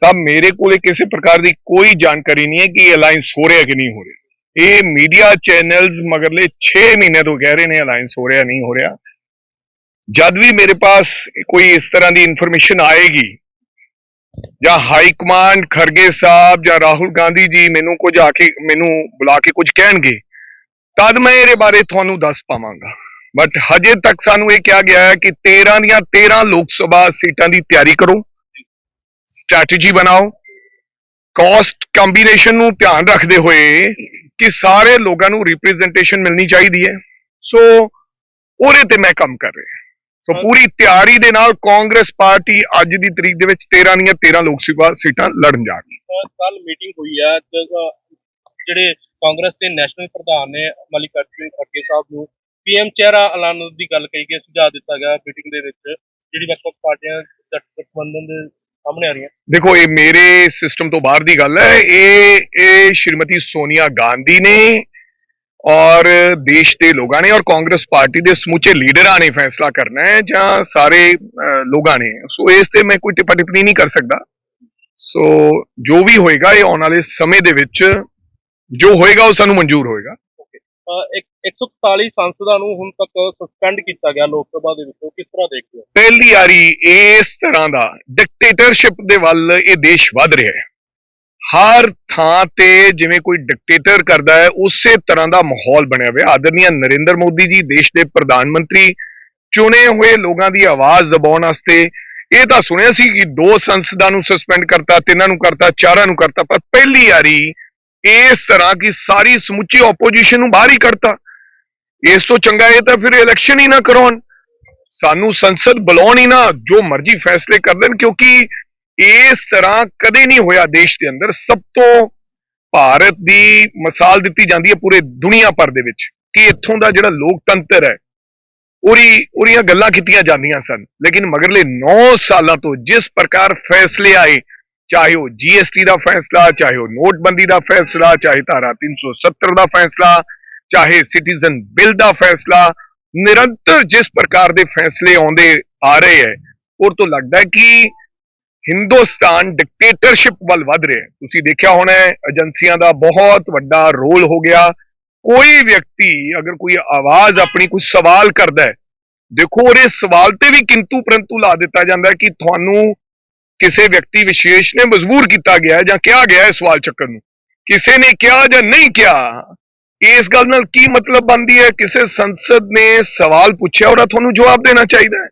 ਸਭ ਮੇਰੇ ਕੋਲੇ ਕਿਸੇ ਪ੍ਰਕਾਰ ਦੀ ਕੋਈ ਜਾਣਕਾਰੀ ਨਹੀਂ ਹੈ ਕਿ ਇਹ ਅਲਾਈਅੰਸ ਹੋ ਰਿਹਾ ਕਿ ਨਹੀਂ ਹੋ ਰਿਹਾ। ਇਹ ਮੀਡੀਆ ਚੈਨਲਸ ਮਗਰਲੇ 6 ਮਹੀਨੇ ਤੋਂ ਕਹਿ ਰਹੇ ਨੇ ਅਲਾਈਅੰਸ ਹੋ ਰਿਹਾ, ਨਹੀਂ ਹੋ ਰਿਹਾ। ਜਦ ਵੀ ਮੇਰੇ ਪਾਸ ਕੋਈ ਇਸ ਤਰ੍ਹਾਂ ਦੀ ਇਨਫੋਰਮੇਸ਼ਨ ਆਏਗੀ, ਜਾਂ ਹਾਈ ਕਮਾਂਡ ਖਰਗੇ ਸਾਹਿਬ ਜਾਂ ਰਾਹੁਲ ਗਾਂਧੀ ਜੀ ਮੈਨੂੰ ਕੁਝ ਆ ਕੇ, ਮੈਨੂੰ ਬੁਲਾ ਕੇ ਕੁਝ ਕਹਿਣਗੇ, ਤਦ ਮੈਂ ਇਹਦੇ ਬਾਰੇ ਤੁਹਾਨੂੰ ਦੱਸ ਪਾਵਾਂਗਾ। ਬਟ ਹਜੇ ਤੱਕ ਸਾਨੂੰ ਇਹ ਕਿਹਾ ਗਿਆ ਹੈ ਕਿ 13 ਦੀਆਂ 13 ਲੋਕ ਸਭਾ ਸੀਟਾਂ ਦੀ ਤਿਆਰੀ ਕਰੋ। ਸਟ੍ਰੈਟਜੀ ਬਣਾਓ। ਕਾਸਟ ਕੰਬੀਨੇਸ਼ਨ ਨੂੰ ਧਿਆਨ ਰੱਖਦੇ ਹੋਏ ਕਿ ਸਾਰੇ ਲੋਕਾਂ ਨੂੰ ਰਿਪਰੈਜ਼ੈਂਟੇਸ਼ਨ ਮਿਲਣੀ ਚਾਹੀਦੀ ਹੈ। ਸੋ ਉਹਦੇ ਤੇ ਮੈਂ ਕੰਮ ਕਰ ਰਿਹਾ। ਸੋ ਪੂਰੀ ਤਿਆਰੀ ਦੇ ਨਾਲ ਕਾਂਗਰਸ ਪਾਰਟੀ ਅੱਜ ਦੀ ਤਰੀਕ ਦੇ ਵਿੱਚ 13 ਦੀਆਂ 13 ਲੋਕ ਸਭਾ ਸੀਟਾਂ ਲੜਨ ਜਾ ਰਹੀ ਹੈ। ਕੱਲ ਮੀਟਿੰਗ ਹੋਈ ਹੈ ਜਿਹੜੇ ਕਾਂਗਰਸ ਦੇ ਨੈਸ਼ਨਲ ਪ੍ਰਧਾਨ ਨੇ ਮਲਿਕਾਰਜੁਨ ਖੜਗੇ ਸਾਹਿਬ ਨੂੰ ਪੀਐਮ ਚਿਹਰਾ ਐਲਾਨ ਦੀ ਗੱਲ ਕਹੀ ਗਈ ਸੁਝਾਅ ਦਿੱਤਾ ਗਿਆ ਮੀਟਿੰਗ ਦੇ ਵਿੱਚ ਜਿਹੜੀ ਵੱਖ ਵੱਖ ਪਾਰਟੀਆਂ ਜੱਟ ਗਠਬੰਧਨ ਦੇ ਸਾਹਮਣੇ ਆ ਰਹੀਆਂ। ਦੇਖੋ ਇਹ ਮੇਰੇ ਸਿਸਟਮ ਤੋਂ ਬਾਹਰ ਦੀ ਗੱਲ ਹੈ। ਇਹ ਇਹ ਸ਼੍ਰੀਮਤੀ ਸੋਨੀਆ ਗਾਂਧੀ ਨੇ ਔਰ ਦੇਸ਼ ਦੇ ਲੋਕਾਂ ਨੇ ਔਰ ਕਾਂਗਰਸ ਪਾਰਟੀ ਦੇ ਸਮੁੱਚੇ ਲੀਡਰਾਂ ਨੇ ਫੈਸਲਾ ਕਰਨਾ ਹੈ ਜਾਂ ਸਾਰੇ ਲੋਕਾਂ ਨੇ। ਸੋ ਇਸ ਤੇ ਮੈਂ ਕੋਈ ਟਿੱਪਾ ਟਿੱਪਣੀ ਨਹੀਂ ਕਰ ਸਕਦਾ। ਸੋ ਜੋ ਵੀ ਹੋਏਗਾ ਇਹ ਆਉਣ ਵਾਲੇ ਸਮੇਂ ਦੇ ਵਿੱਚ ਜੋ ਹੋਏਗਾ ਉਹ ਸਾਨੂੰ ਮਨਜ਼ੂਰ ਹੋਏਗਾ। ਇੱਕ 141 ਸੰਸਦਾਂ ਨੂੰ ਹੁਣ ਤੱਕ ਸਸਪੈਂਡ ਕੀਤਾ ਗਿਆ ਲੋਕ ਸਭਾ ਦੇ ਵਿੱਚੋਂ, ਕਿਸ ਤਰ੍ਹਾਂ ਦੇਖਦੇ ਹੋ? ਪਹਿਲੀ ਵਾਰੀ ਇਸ ਤਰ੍ਹਾਂ ਦਾ ਡਿਕਟੇਟਰਸ਼ਿਪ ਦੇ ਵੱਲ ਇਹ ਦੇਸ਼ ਵੱਧ ਰਿਹਾ ਹੈ। ਹਰ ਥਾਂ ਤੇ ਜਿਵੇਂ ਕੋਈ ਡਿਕਟੇਟਰ ਕਰਦਾ ਹੈ, ਉਸੇ ਤਰ੍ਹਾਂ ਦਾ ਮਾਹੌਲ ਬਣਿਆ ਹੋਇਆ। ਆਦਰਨੀय ਨਰਿੰਦਰ ਮੋਦੀ ਜੀ, ਦੇਸ਼ ਦੇ ਪ੍ਰਧਾਨ ਮੰਤਰੀ, ਚੁਣੇ ਹੋਏ ਲੋਕਾਂ ਦੀ ਆਵਾਜ਼ ਦਬਾਉਣ ਵਾਸਤੇ। ਇਹ ਤਾਂ ਸੁਣਿਆ ਸੀ ਕਿ ਦੋ ਸੰਸਦਾਂ ਨੂੰ ਸਸਪੈਂਡ ਕਰਤਾ, ਤਿੰਨਾਂ ਨੂੰ ਕਰਤਾ, ਚਾਰਾਂ ਨੂੰ ਕਰਤਾ, ਪਰ ਪਹਿਲੀ ਵਾਰੀ ਇਸ ਤਰ੍ਹਾਂ ਕਿ ਸਾਰੀ ਸਮੁੱਚੀ ਆਪੋਜੀਸ਼ਨ ਨੂੰ ਬਾਹਰ ਹੀ ਕਰਤਾ ਇਸ ਤੋਂ ਚੰਗਾ ਇਹ ਤਾਂ ਫਿਰ ਇਲੈਕਸ਼ਨ ਹੀ ਨਾ ਕਰਾਉਣ। ਸਾਨੂੰ ਸੰਸਦ ਬੁਲਾਉਣ ਹੀ ਨਾ, ਜੋ ਮਰਜ਼ੀ ਫੈਸਲੇ ਕਰ ਦੇਣ ਕਿਉਂਕਿ ਇਸ ਤਰ੍ਹਾਂ ਕਦੇ ਨਹੀਂ ਹੋਇਆ ਦੇਸ਼ ਦੇ ਅੰਦਰ। ਸਭ ਤੋਂ ਭਾਰਤ ਦੀ ਮਿਸਾਲ ਦਿੱਤੀ ਜਾਂਦੀ ਹੈ ਪੂਰੇ ਦੁਨੀਆ ਭਰ ਦੇ ਵਿੱਚ ਕਿ ਇੱਥੋਂ ਦਾ ਜਿਹੜਾ ਲੋਕਤੰਤਰ ਹੈ, ਉਹਦੀ, ਉਹਦੀਆਂ ਗੱਲਾਂ ਕੀਤੀਆਂ ਜਾਂਦੀਆਂ ਸਨ। ਲੇਕਿਨ ਮਗਰਲੇ 9 ਸਾਲਾਂ ਤੋਂ ਜਿਸ ਪ੍ਰਕਾਰ ਫੈਸਲੇ ਆਏ, ਚਾਹੇ ਉਹ ਜੀਐਸਟੀ ਦਾ ਫੈਸਲਾ, ਚਾਹੇ ਉਹ ਨੋਟਬੰਦੀ ਦਾ ਫੈਸਲਾ, ਚਾਹੇ ਧਾਰਾ 370 ਦਾ ਫੈਸਲਾ ਚਾਹੇ ਸਿਟੀਜ਼ਨ ਬਿੱਲ ਦਾ ਫੈਸਲਾ ਨਿਰੰਤਰ ਜਿਸ ਪ੍ਰਕਾਰ ਦੇ ਫੈਸਲੇ ਆਉਂਦੇ ਆ ਰਹੇ ਹੈ, ਉਹ ਤੋਂ ਲੱਗਦਾ ਕਿ ਹਿੰਦੁਸਤਾਨ ਡਿਕਟੇਟਰਸ਼ਿਪ ਵੱਲ ਵੱਧ ਰਿਹਾ ਹੈ। ਤੁਸੀਂ ਦੇਖਿਆ ਹੋਣਾ ਏਜੰਸੀਆਂ ਦਾ ਬਹੁਤ ਵੱਡਾ ਰੋਲ ਹੋ ਗਿਆ। ਕੋਈ ਵਿਅਕਤੀ ਅਗਰ ਕੋਈ ਆਵਾਜ਼ ਆਪਣੀ ਕੋਈ ਸਵਾਲ ਕਰਦਾ ਹੈ, ਦੇਖੋ ਉਹਦੇ ਸਵਾਲ ਤੇ ਵੀ ਕਿੰਤੂ ਪਰੰਤੂ ਲਾ ਦਿੱਤਾ ਜਾਂਦਾ ਕਿ ਤੁਹਾਨੂੰ ਕਿਸੇ ਵਿਅਕਤੀ ਵਿਸ਼ੇਸ਼ ਨੇ ਮਜਬੂਰ ਕੀਤਾ ਗਿਆ ਜਾਂ ਕਿਹਾ ਗਿਆ ਹੈ ਸਵਾਲ ਚੱਕਣ ਨੂੰ। ਕਿਸੇ ਨੇ ਕਿਹਾ ਜਾਂ ਨਹੀਂ ਕਿਹਾ ਇਸ ਗੱਲ ਨਾਲ ਕੀ ਮਤਲਬ ਬਣਦੀ ਹੈ? ਕਿਸੇ ਸੰਸਦ ਨੇ ਸਵਾਲ ਪੁੱਛਿਆ, ਉਹਦਾ ਤੁਹਾਨੂੰ ਜਵਾਬ ਦੇਣਾ ਚਾਹੀਦਾ ਹੈ।